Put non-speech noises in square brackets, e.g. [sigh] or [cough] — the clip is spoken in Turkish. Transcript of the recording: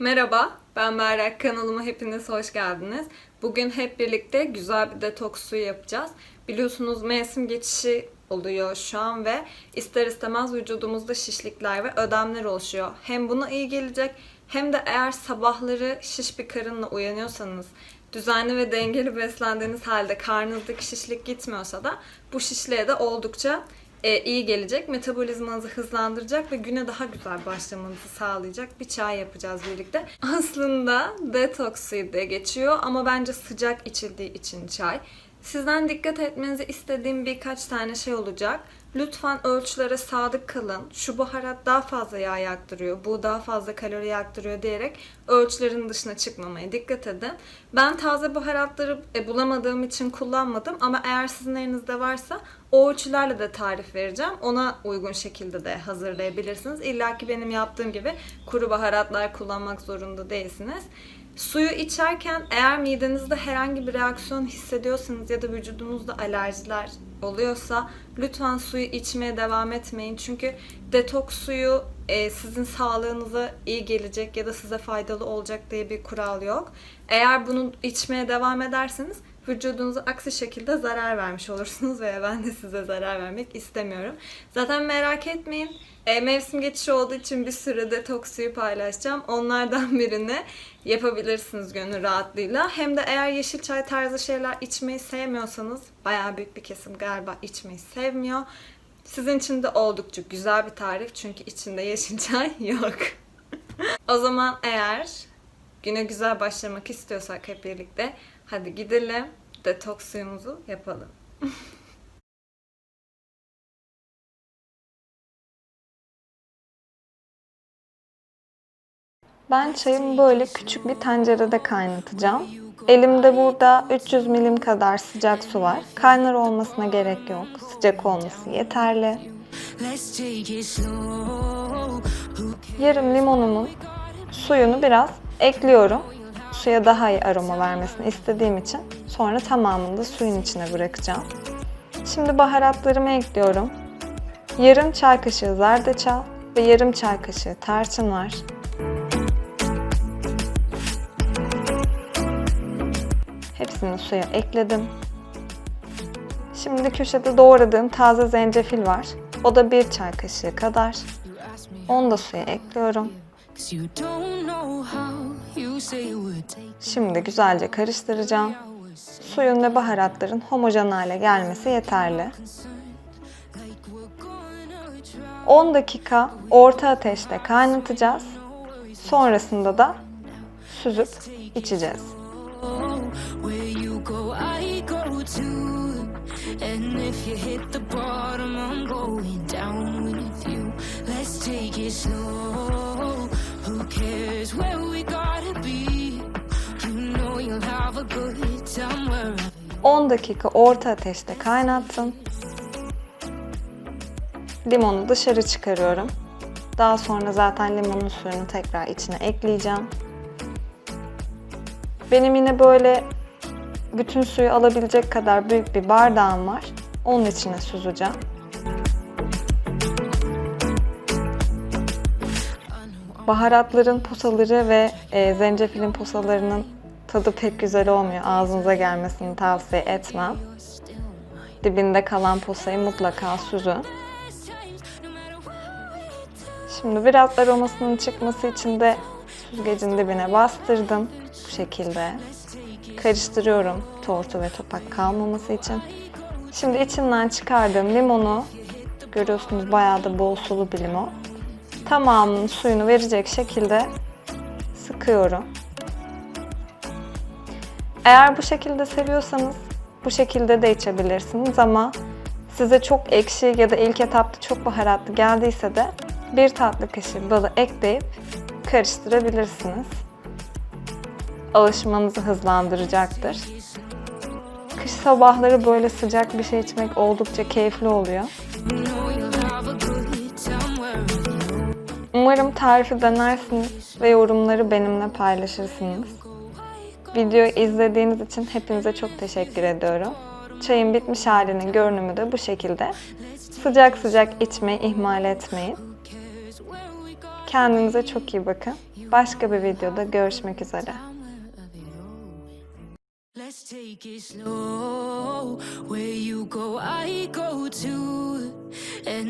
Merhaba, ben Berrak. Kanalıma hepiniz hoş geldiniz. Bugün hep birlikte güzel bir detoks suyu yapacağız. Biliyorsunuz mevsim geçişi oluyor şu an ve ister istemez vücudumuzda şişlikler ve ödemler oluşuyor. Hem buna iyi gelecek hem de eğer sabahları şiş bir karınla uyanıyorsanız, düzenli ve dengeli beslendiğiniz halde karnınızdaki şişlik gitmiyorsa da bu şişliğe de oldukça e, iyi gelecek. Metabolizmanızı hızlandıracak ve güne daha güzel başlamanızı sağlayacak bir çay yapacağız birlikte. Aslında detoks suyu diye geçiyor ama bence sıcak içildiği için çay. Sizden dikkat etmenizi istediğim birkaç tane şey olacak. Lütfen ölçülere sadık kalın. Şu baharat daha fazla yağ yaktırıyor, bu daha fazla kalori yaktırıyor diyerek ölçülerin dışına çıkmamaya dikkat edin. Ben taze baharatları e, bulamadığım için kullanmadım ama eğer sizin elinizde varsa o ölçülerle de tarif vereceğim. Ona uygun şekilde de hazırlayabilirsiniz. İlla ki benim yaptığım gibi kuru baharatlar kullanmak zorunda değilsiniz. Suyu içerken eğer midenizde herhangi bir reaksiyon hissediyorsanız ya da vücudunuzda alerjiler oluyorsa lütfen suyu içmeye devam etmeyin. Çünkü detoks suyu e, sizin sağlığınıza iyi gelecek ya da size faydalı olacak diye bir kural yok. Eğer bunu içmeye devam ederseniz vücudunuza aksi şekilde zarar vermiş olursunuz veya ben de size zarar vermek istemiyorum. Zaten merak etmeyin. E, mevsim geçişi olduğu için bir sürü detoks suyu paylaşacağım. Onlardan [laughs] birini yapabilirsiniz gönül rahatlığıyla. Hem de eğer yeşil çay tarzı şeyler içmeyi sevmiyorsanız, bayağı büyük bir kesim galiba içmeyi sevmiyor. Sizin için de oldukça güzel bir tarif çünkü içinde yeşil [laughs] çay yok. [laughs] o zaman eğer güne güzel başlamak istiyorsak hep birlikte hadi gidelim detoks suyumuzu yapalım. [laughs] Ben çayımı böyle küçük bir tencerede kaynatacağım. Elimde burada 300 milim kadar sıcak su var. Kaynar olmasına gerek yok. Sıcak olması yeterli. Yarım limonumun suyunu biraz ekliyorum. Suya daha iyi aroma vermesini istediğim için sonra tamamını da suyun içine bırakacağım. Şimdi baharatlarımı ekliyorum. Yarım çay kaşığı zerdeçal ve yarım çay kaşığı tarçın var. Hepsini suya ekledim. Şimdi köşede doğradığım taze zencefil var. O da bir çay kaşığı kadar. Onu da suya ekliyorum. Şimdi güzelce karıştıracağım. Suyun ve baharatların homojen hale gelmesi yeterli. like we're gonna try. 10 dakika orta ateşte kaynatacağız. Sonrasında da süzüp içeceğiz. And 10 dakika orta ateşte kaynattım. Limonu dışarı çıkarıyorum. Daha sonra zaten limonun suyunu tekrar içine ekleyeceğim. Benim yine böyle bütün suyu alabilecek kadar büyük bir bardağım var. Onun içine süzeceğim. Baharatların posaları ve e, zencefilin posalarının tadı pek güzel olmuyor. Ağzınıza gelmesini tavsiye etmem. Dibinde kalan posayı mutlaka süzün. Şimdi biraz aromasının çıkması için de süzgecin dibine bastırdım. Bu şekilde. Karıştırıyorum tortu ve topak kalmaması için. Şimdi içinden çıkardığım limonu görüyorsunuz bayağı da bol sulu bir limon. Tamamının suyunu verecek şekilde sıkıyorum. Eğer bu şekilde seviyorsanız bu şekilde de içebilirsiniz ama size çok ekşi ya da ilk etapta çok baharatlı geldiyse de bir tatlı kaşığı balı ekleyip karıştırabilirsiniz. Alışmanızı hızlandıracaktır. Kış sabahları böyle sıcak bir şey içmek oldukça keyifli oluyor. Umarım tarifi denersiniz ve yorumları benimle paylaşırsınız. Videoyu izlediğiniz için hepinize çok teşekkür ediyorum. Çayın bitmiş halinin görünümü de bu şekilde. Sıcak sıcak içmeyi ihmal etmeyin. Kendinize çok iyi bakın. Başka bir videoda görüşmek üzere. Let's take it slow. Where you go, I go too. And